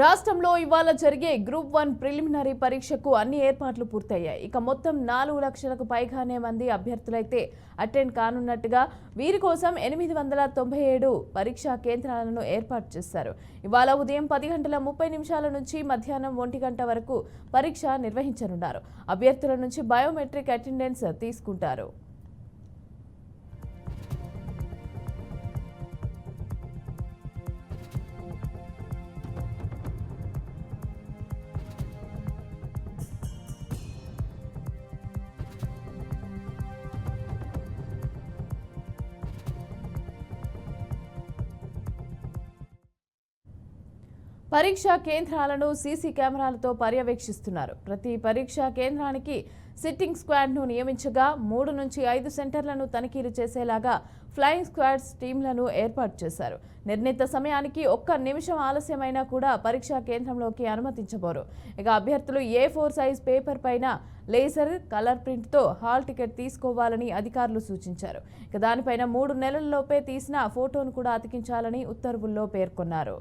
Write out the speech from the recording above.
రాష్ట్రంలో ఇవాళ జరిగే గ్రూప్ వన్ ప్రిలిమినరీ పరీక్షకు అన్ని ఏర్పాట్లు పూర్తయ్యాయి. ఇక మొత్తం నాలుగు లక్షలకు పైగానే మంది అభ్యర్థులైతే అటెండ్ కానున్నట్టుగా వీరి కోసం ఎనిమిది వందల తొంభై ఏడు పరీక్షా కేంద్రాలను ఏర్పాటు చేశారు. ఇవాళ ఉదయం పది గంటల ముప్పై నిమిషాల నుంచి మధ్యాహ్నం ఒంటి గంట వరకు పరీక్ష నిర్వహించనున్నారు. అభ్యర్థుల నుంచి బయోమెట్రిక్ అటెండెన్స్ తీసుకుంటారు. పరీక్షా కేంద్రాలను సీసీ కెమెరాలతో పర్యవేక్షిస్తున్నారు. ప్రతి పరీక్షా కేంద్రానికి సిట్టింగ్ స్క్వాడ్ను నియమించగా మూడు నుంచి ఐదు సెంటర్లను తనిఖీలు చేసేలాగా ఫ్లయింగ్ స్క్వాడ్స్ టీంలను ఏర్పాటు చేశారు. నిర్ణీత సమయానికి ఒక్క నిమిషం ఆలస్యమైనా కూడా పరీక్షా కేంద్రంలోకి అనుమతించబోరు. ఇక అభ్యర్థులు ఏ ఫోర్ సైజ్ పేపర్ పైన లేజర్ కలర్ ప్రింట్తో హాల్ టికెట్ తీసుకోవాలని అధికారులు సూచించారు. ఇక దానిపైన మూడు నెలల్లోపే తీసిన ఫోటోను కూడా అతికించాలని ఉత్తర్వుల్లో పేర్కొన్నారు.